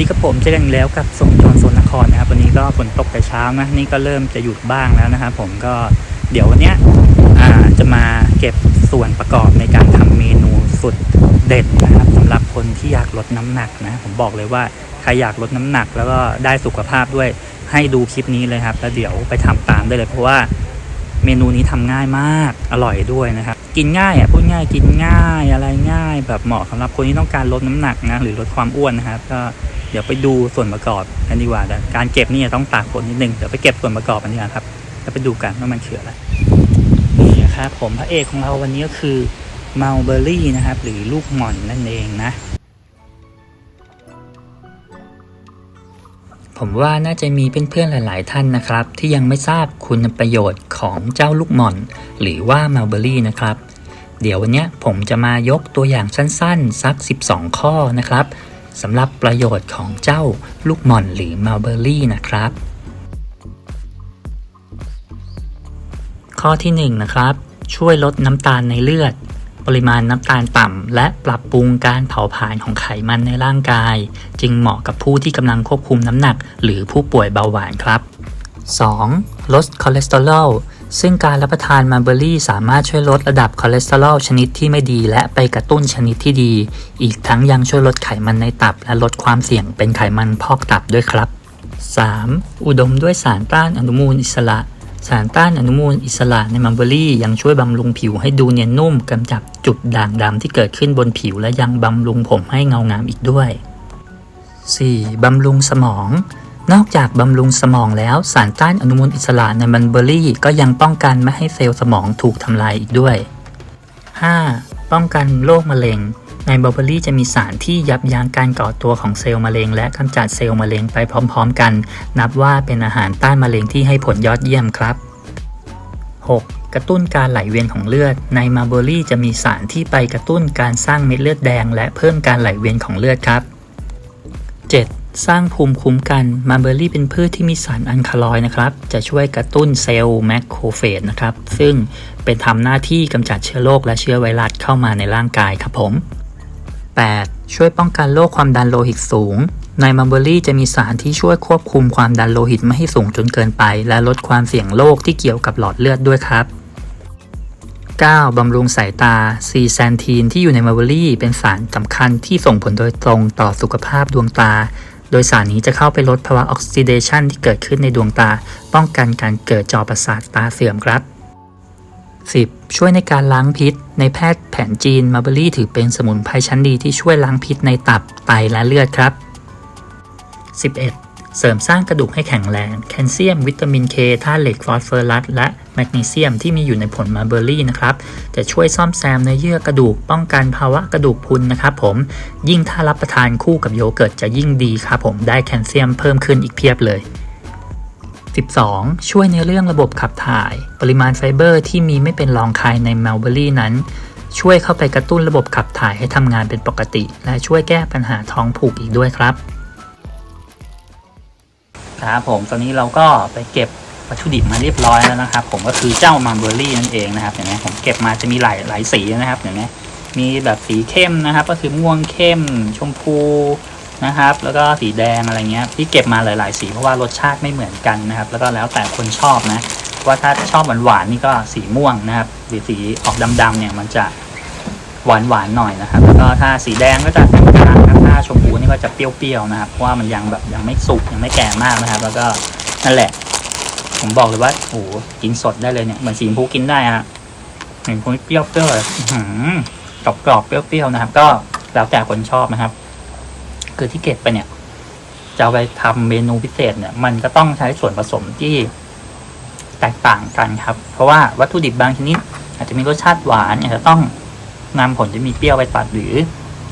ดีครับผมเจอกันอีกแล้วกับทรงจรโซนนครนะครับ วันนี้ก็ฝนตกแต่เช้านะนี่ก็เริ่มจะหยุดบ้างแล้วนะครับผมก็เดี๋ยววันเนี้ยจะมาเก็บส่วนประกอบในการทำเมนูสุดเด็ดนะครับสำหรับคนที่อยากลดน้ำหนักนะผมบอกเลยว่าใครอยากลดน้ำหนัก แล้วก็ได้สุขภาพด้วยให้ดูคลิปนี้เลยครับ แล้วเดี๋ยวไปทำตามได้เลย เพราะว่าเมนูนี้ทำง่ายมากอร่อยด้วยนะครับ กินง่ายอะพูดง่ายกินง่ายอะไรง่าย แบบเหมาะสำหรับคนที่ต้องการลดน้ำหนักนะหรือลดความอ้วนนะครับ ก็เดี๋ยวไปดูส่วนประกอบกันดีกว่าแต่การเก็บนี่ต้องตากฝนนิดนึงเดี๋ยวไปเก็บส่วนประกอบกันดีกว่าครับแล้วไปดูกันว่ามันคืออะไรนี่นะครับผมพระเอกของเราวันนี้ก็คือเมลเบอรี่นะครับ หรือลูกหม่อนนั่นเองนะ ผมว่าน่าจะมีเพื่อนๆหลายๆท่านนะครับ ที่ยังไม่ทราบคุณประโยชน์ของเจ้าลูกหม่อน หรือว่ามัลเบอรี่นะครับ เดี๋ยววันนี้ผมจะมายกตัวอย่างสั้นๆ สัก 12 ข้อนะครับสำหรับประโยชน์ของเจ้าลูกหม่อนหรือมัลเบอรี่นะครับ ข้อที่1นะครับ ช่วยลดน้ำตาลในเลือด ปริมาณน้ำตาลต่ำ และปรับปรุงการเผาผลาญของไขมันในร่างกาย จึงเหมาะกับผู้ที่กำลังควบคุมน้ำหนัก หรือผู้ป่วยเบาหวานครับ 2. ลดคอเลสเตอรอลซึ่งการรับประทานมาเบอรี่สามารถช่วยลดระดับคอเลสเตอรอลชนิดที่ไม่ดีและไปกระตุ้นชนิดที่ดี อีกทั้งยังช่วยลดไขมันในตับ และลดความเสี่ยงเป็นไขมันพอกตับด้วยครับ 3. อุดมด้วยสารต้านอนุมูลอิสระ สารต้านอนุมูลอิสระในมัลเบอรี่ยังช่วยบำรุงผิวให้ดูเนียนนุ่มกำจัดจุดด่างดำที่เกิดขึ้นบนผิวและยังบำรุงผมให้เงางามอีกด้วย 4. บำรุงสมอง นอกจากบำรุงสมองแล้วสารต้านอนุมูลอิสระในมันเบอรี่ ก็ยังป้องกันไม่ให้เซลล์สมองถูกทำลายอีกด้วย 5. ป้องกันโรคมะเร็ง ในบัลเบอรี่จะมีสารที่ยับยั้งการก่อตัวของเซลล์มะเร็ง และกำจัดเซลล์มะเร็งไปพร้อม ๆ กัน นับว่าเป็นอาหารต้านมะเร็งที่ให้ผลยอดเยี่ยมครับ 6. กระตุ้นการไหลเวียนของเลือด ในมาเบอรี่จะมีสารที่ไปกระตุ้นการสร้างเม็ดเลือดแดง และเพิ่มการไหลเวียนของเลือดครับ 7. สร้างภูมิคุ้มกันมาเบอรี่เป็นพืชที่มีสารอัลคาลอยนะครับ จะช่วยกระตุ้นเซลล์แมคโครเฟจนะครับ ซึ่งเป็นทำหน้าที่กำจัดเชื้อโรคและเชื้อไวรัสเข้ามาในร่างกายครับผม 8. ช่วยป้องกันโรคความดันโลหิตสูง ในมัลเบอรี่จะมีสารที่ช่วยควบคุมความดันโลหิตไม่ให้สูงจนเกินไป และลดความเสี่ยงโรคที่เกี่ยวกับหลอดเลือดด้วยครับ 9. บำรุงสายตาซีแซนทีนที่อยู่ในมัลเบอรี่เป็นสารสำคัญที่ส่งผลโดยตรงต่อสุขภาพดวงตา โดยสารนี้จะเข้าไปลดภาวะออกซิเดชันที่เกิดขึ้นในดวงตา ป้องกันการเกิดจอประสาทตาเสื่อมครับ 10. ช่วยในการล้างพิษ ในแพทย์แผนจีนมาเบอรี่ถือเป็นสมุนไพรชั้นดีที่ช่วยล้างพิษในตับไตและเลือดครับ 11. เสริมสร้างกระดูกให้แข็งแรง แคลเซียม วิตามินเคธาตุเหล็กฟอสเฟอรัสและแมกนีเซียมที่มีอยู่ในผลมาเบอรี่นะครับ จะช่วยซ่อมแซมในเยื่อกระดูกป้องกันภาวะกระดูกพรุนนะครับผมยิ่งถ้ารับประทานคู่กับโยเกิร์ตจะยิ่งดีครับผมได้แคลเซียมเพิ่มขึ้นอีกเพียบเลย 12. ช่วยในเรื่องระบบขับถ่าย ปริมาณไฟเบอร์ที่มีไม่เป็นรองใครในมัลเบอรี่นั้น ช่วยเข้าไปกระตุ้นระบบขับถ่ายให้ทำงานเป็นปกติ และช่วยแก้ปัญหาท้องผูกอีกด้วยครับ ครับผมตอนนี้เราก็ไปเก็บวัตถุดิบมาเรียบร้อยแล้วนะครับ ผมก็คือเจ้ามัลเบอรี่นั่นเองนะครับเห็นไหมผมเก็บมาจะมีหลายหลายสีนะครับเห็นไหมมีแบบสีเข้มนะครับ ก็คือม่วงเข้ม ชมพู นะครับ แล้วก็สีแดงอะไรเงี้ยที่เก็บมาหลาย ๆ สีเพราะว่ารสชาติไม่เหมือนกันนะครับ แล้วก็แล้วแต่คนชอบนะว่าถ้าชอบหวานๆนี่ก็สีม่วงนะครับหรือสีออกดำๆเนี่ยมันจะหวานๆหน่อยนะครับแล้วก็ถ้าสีแดงก็จะกลางๆถ้าชมพูนี่ก็จะเปรี้ยวๆนะครับเพราะว่ามันยังแบบยังไม่สุกยังไม่แก่มากนะครับ แล้วก็นั่นแหละ ผมบอกเลยว่าโอ้กินสดได้เลยเนี่ยเหมือนสีชมพูกินได้ฮะเห็นคนเปรี้ยวเปรี้ยวเลยกรอบๆเปรี้ยวๆนะครับ ก็แล้วแต่คนชอบนะครับ คือที่เก็บไปเนี่ย จะไปทำเมนูพิเศษเนี่ย มันก็ต้องใช้ส่วนผสมที่แตกต่างกันครับ เพราะว่าวัตถุดิบบางชนิดอาจจะมีรสชาติหวานอาจจะต้องนำผลที่มีเปรี้ยวไปตัดหรือ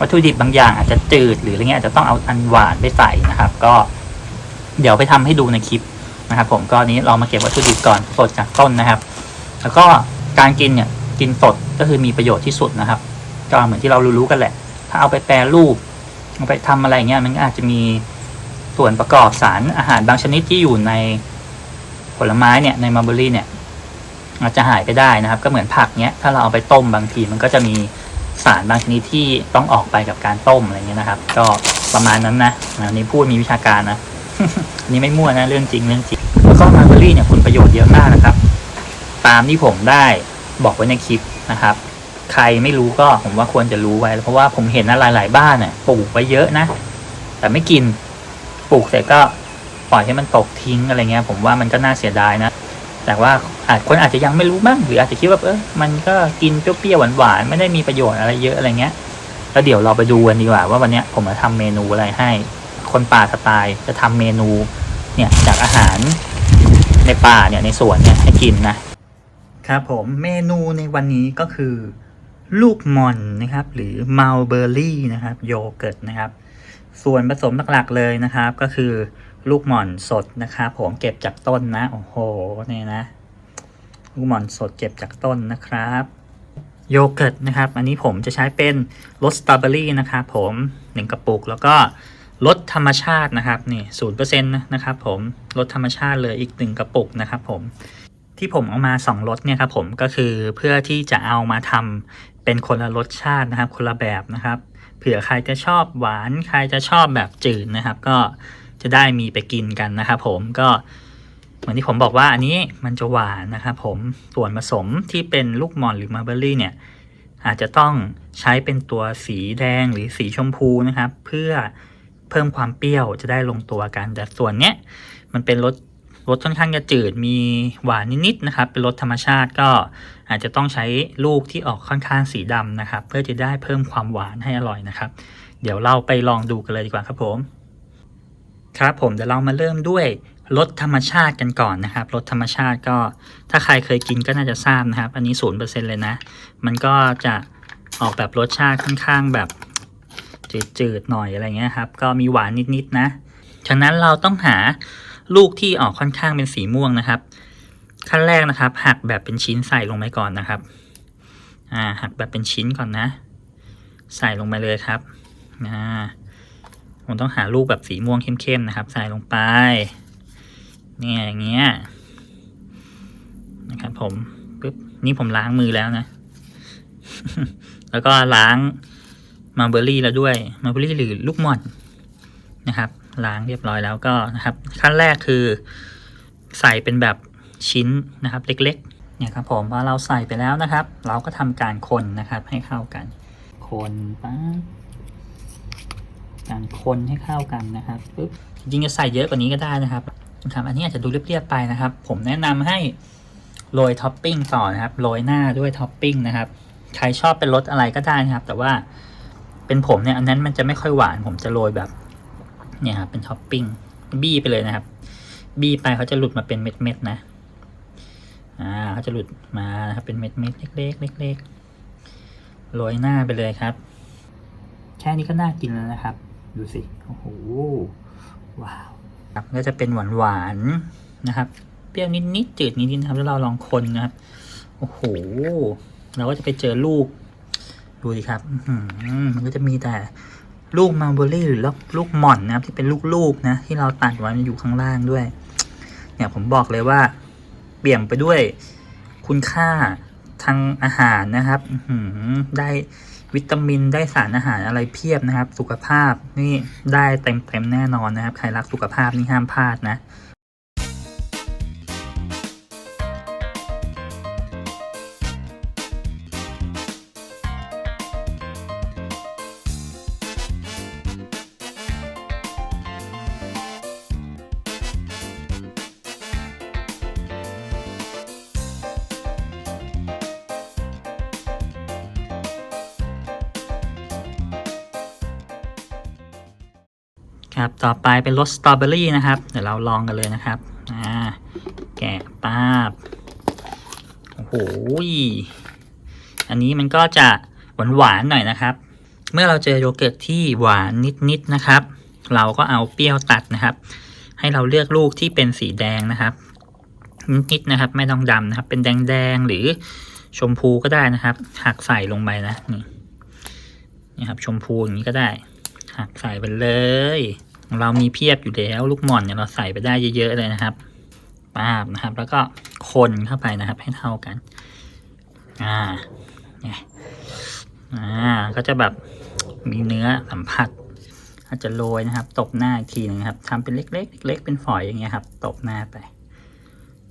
วัตถุดิบบางอย่างอาจจะจืดหรืออะไรเงี้ยอาจจะต้องเอาอันหวานไปใส่นะครับ ก็เดี๋ยวไปทำให้ดูในคลิปนะครับ ผมก็นี้เรามาเก็บวัตถุดิบก่อนสดจากต้นนะครับ แล้วก็การกินเนี่ยกินสดก็คือมีประโยชน์ที่สุดนะครับ ก็เหมือนที่เรารู้ๆกันแหละ ถ้าเอาไปแปรรูป เอาไปทำอะไรเงี้ยมันอาจจะมีส่วนประกอบสารอาหารบางชนิดที่อยู่ในผลไม้เนี่ยในมัลเบอรี่เนี่ยอาจจะหายไปได้นะครับ ก็เหมือนผักเนี้ยถ้าเราเอาไปต้มบางทีมันก็จะมีสารบางชนิดที่ต้องออกไปกับการต้มอะไรเงี้ยนะครับ ก็ประมาณนั้นนะอันนี้พูดมีวิชาการนะอันนี้ไม่มั่วนะเรื่องจริงเรื่องจริงแล้วก็มาร์เบอรี่เนี่ยคุณประโยชน์เยอะมากนะครับ ตามที่ผมได้บอกไว้ในคลิปนะครับ ใครไม่รู้ก็ผมว่าควรจะรู้ไว้ เพราะว่าผมเห็นนะหลาย ๆ บ้านเนี่ยปลูกไว้เยอะนะ แต่ไม่กินปลูกเสร็จก็ปล่อยให้มันตกทิ้งอะไรเงี้ย ผมว่ามันก็น่าเสียดายนะ แต่ว่าอาจคนอาจจะยังไม่รู้บ้างหรืออาจจะคิดว่าเออมันก็กินเปรี้ยวๆหวานๆไม่ได้มีประโยชน์อะไรเยอะอะไรเงี้ยแล้วเดี๋ยวเราไปดูกันดีกว่าว่าวันเนี้ยผมจะทำเมนูอะไรให้ คนป่าสไตล์จะทำเมนูเนี่ยจากอาหารในป่าเนี่ยในสวนเนี่ยให้กินนะครับผมเมนูในวันนี้ก็คือ ลูกหมอนนะครับ หรือมัลเบอร์รี่นะครับ โยเกิร์ตนะครับ ส่วนผสมหลักๆเลยนะครับ ก็คือลูกหมอนสดนะครับผมเก็บจากต้นนะ โอ้โหเนี่ยนะ ลูกหมอนสดเก็บจากต้นนะครับโยเกิร์ตนะครับ อันนี้ผมจะใช้เป็นรสสตรอเบอรี่นะครับผมหนึ่งกระปุก แล้วก็รสธรรมชาตินะครับนี่ศูนย์เปอร์เซ็นต์นะครับผมรสธรรมชาติเลยอีกหนึ่งกระปุกนะครับผมที่ผมเอามาสองรสเนี่ยครับผมก็คือเพื่อที่จะเอามาทำ เป็นคนละรสชาตินะครับ คนละแบบนะครับ เผื่อใครจะชอบหวานใครจะชอบแบบจืดนะครับ ก็จะได้มีไปกินกันนะครับ ผมก็เหมือนที่ผมบอกว่าอันนี้มันจะหวานนะครับผมส่วนผสมที่เป็นลูกมอนหรือมาร์เบอรี่เนี่ยอาจจะต้องใช้เป็นตัวสีแดงหรือสีชมพูนะครับ เพื่อเพิ่มความเปรี้ยวจะได้ลงตัวกันแต่ส่วนเนี้ยมันเป็นรส รสค่อนข้างจะจืดมีหวานนิดๆนะครับ เป็นรสธรรมชาติก็อาจจะต้องใช้ลูกที่ออกค่อนข้างสีดำนะครับ เพื่อจะได้เพิ่มความหวานให้อร่อยนะครับ เดี๋ยวเราไปลองดูกันเลยดีกว่าครับผม ครับผมเดี๋ยวเรามาเริ่มด้วยรสธรรมชาติกันก่อนนะครับรสธรรมชาติก็ถ้าใครเคยกินก็น่าจะทราบนะครับ อันนี้ศูนย์เปอร์เซ็นเลยนะ มันก็จะออกแบบรสชาติค่อนข้างแบบจืดๆหน่อยอะไรเงี้ยครับ ก็มีหวานนิดๆนะ ฉะนั้นเราต้องหา ลูกที่ออกค่อนข้างเป็นสีม่วงนะครับ ขั้นแรกนะครับ หักแบบเป็นชิ้นใส่ลงไปก่อนนะครับ อ่า หักแบบเป็นชิ้นก่อนนะ ใส่ลงไปเลยครับอ่าผมต้องหาลูกแบบสีม่วงเข้มๆนะครับ ใส่ลงไป เนี่ยอย่างเงี้ยนะครับผมปึ๊บนี่ผมล้างมือแล้วนะ แล้วก็ล้างมาเบอรี่แล้วด้วยมาเบอรี่หรือลูกหม่อนนะครับ ล้างเรียบร้อยแล้วก็นะครับ ขั้นแรกคือใส่เป็นแบบชิ้นนะครับเล็กๆเนี่ยครับผมพอเราใส่ไปแล้วนะครับ เราก็ทำการคนนะครับให้เข้ากัน คนปั๊บการคนให้เข้ากันนะครับปึ๊บจริงๆจะใส่เยอะกว่านี้ก็ได้นะครับนะครับอันนี้อาจจะดูเรียบๆไปนะครับ ผมแนะนำให้โรยท็อปปิ้งต่อนะครับโรยหน้าด้วยท็อปปิ้งนะครับใครชอบเป็นรสอะไรก็ได้นะครับ แต่ว่าเป็นผมเนี่ยอันนั้นมันจะไม่ค่อยหวาน ผมจะโรยแบบ เนี่ยครับเป็นท็อปปิ้งบี้ไปเลยนะครับ บี้ไปเขาจะหลุดมาเป็นเม็ดๆนะอ่าเขาจะหลุดมานะครับเป็นเม็ดๆเล็กๆเล็กๆโรยหน้าไปเลยครับ แค่นี้ก็น่ากินแล้วนะครับ ดูสิโอ้โหว้าวครับก็จะเป็นหวานหวานๆนะครับ เปรี้ยวนิดๆจืดนิดๆนะครับแล้วเราลองคนนะครับโอ้โหเราก็จะไปเจอลูกดูดิครับอืมันก็จะมีแต่ ลูกมาเบอรี่หรือลูกหม่อนนะครับ ที่เป็นลูกๆนะ ที่เราตัดไว้มันอยู่ข้างล่างด้วย เนี่ยผมบอกเลยว่า เปี่ยมไปด้วยคุณค่าทางอาหารนะครับได้วิตามินได้สารอาหารอะไรเพียบนะครับ สุขภาพนี่ได้เต็มๆแน่นอนนะครับ ใครรักสุขภาพนี่ห้ามพลาดนะ ครับ ต่อไปเป็นรสสตรอเบอรี่นะครับ เดี๋ยวเราลองกันเลยนะครับ อ่า แกะป้าบ โอ้โห อันนี้มันก็จะหวานหวานๆหน่อยนะครับ เมื่อเราเจอโยเกิร์ตที่หวานนิดๆนะครับ เราก็เอาเปรี้ยวตัดนะครับ ให้เราเลือกลูกที่เป็นสีแดงนะครับ นิดๆนะครับ ไม่ต้องดำนะครับ เป็นแดงๆหรือชมพูก็ได้นะครับ หักใส่ลงไปนะ นี่นี่ครับ ชมพูอย่างนี้ก็ได้ หักใส่ไปเลย เรามีเพียบอยู่แล้วลูกหม่อนเนี่ยเราใส่ไปได้เยอะๆเลยนะครับป้าบนะครับ แล้วก็คนเข้าไปนะครับ ให้เท่ากัน อ่าเนี่ยอ่า ก็จะแบบมีเนื้อสัมผัส อาจจะโรยนะครับ ตบหน้าอีกทีหนึงครับทำเป็นเล็กๆเล็กๆเป็นฝอยอย่างเงี้ยครับ ตบหน้าไป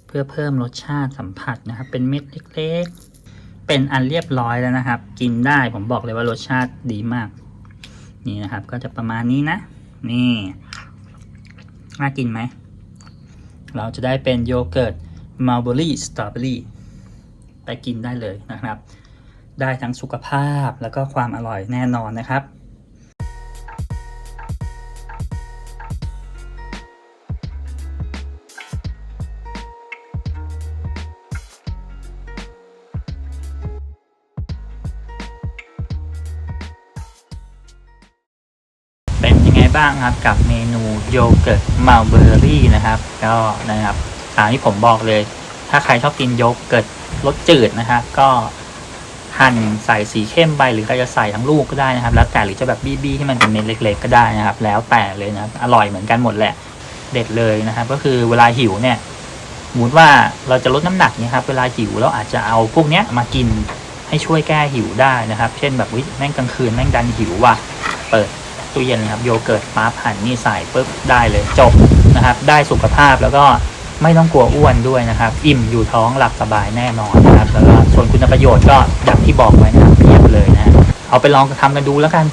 เพื่อเพิ่มรสชาติสัมผัสนะครับ เป็นเม็ดเล็ก ๆ เป็นอันเรียบร้อยแล้วนะครับ กินได้ผมบอกเลยว่ารสชาติดีมาก นี่นะครับ ก็จะประมาณนี้นะ นี่น่ากินไหม เราจะได้เป็นโยเกิร์ตมัลเบอรี่สตรอเบอรี่ไปกินได้เลยนะครับ ได้ทั้งสุขภาพแล้วก็ความอร่อยแน่นอนนะครับ บ้างครับกับเมนูโยเกิร์ตมัลเบอรี่นะครับ ก็นะครับตามที่ผมบอกเลย ถ้าใครชอบกินโยเกิร์ตรสจืดนะครับก็หั่นใส่สีเข้มไปหรือใครจะใส่ทั้งลูกก็ได้นะครับ แล้วแต่หรือจะแบบบี้ๆที่มันเป็นเม็ดเล็ก ๆ ก็ได้นะครับ แล้วแต่เลยนะครับอร่อยเหมือนกันหมดแหละ เด็ดเลยนะครับ ก็คือเวลาหิวเนี่ยสมมติว่าเราจะลดน้ำหนักนี่ยครับ เวลาหิวเราอาจจะเอาพวกเนี้ยมากินให้ช่วยแก้หิวได้นะครับ เช่นแบบวิแม่งกลางคืนแม่งดันหิวว่ะเปิด ตู้เย็นนะครับโยเกิร์ตปั๊บหั่นนี่ใส่ปุ๊บได้เลยจบนะครับ ได้สุขภาพแล้วก็ไม่ต้องกลัวอ้วนด้วยนะครับ อิ่มอยู่ท้องหลับสบายแน่นอนนะครับแล้วก็ส่วนคุณประโยชน์ก็อย่างที่บอกไว้นะครับเพียบเลยนะเอาไปลองทำกันดูแล้วกัน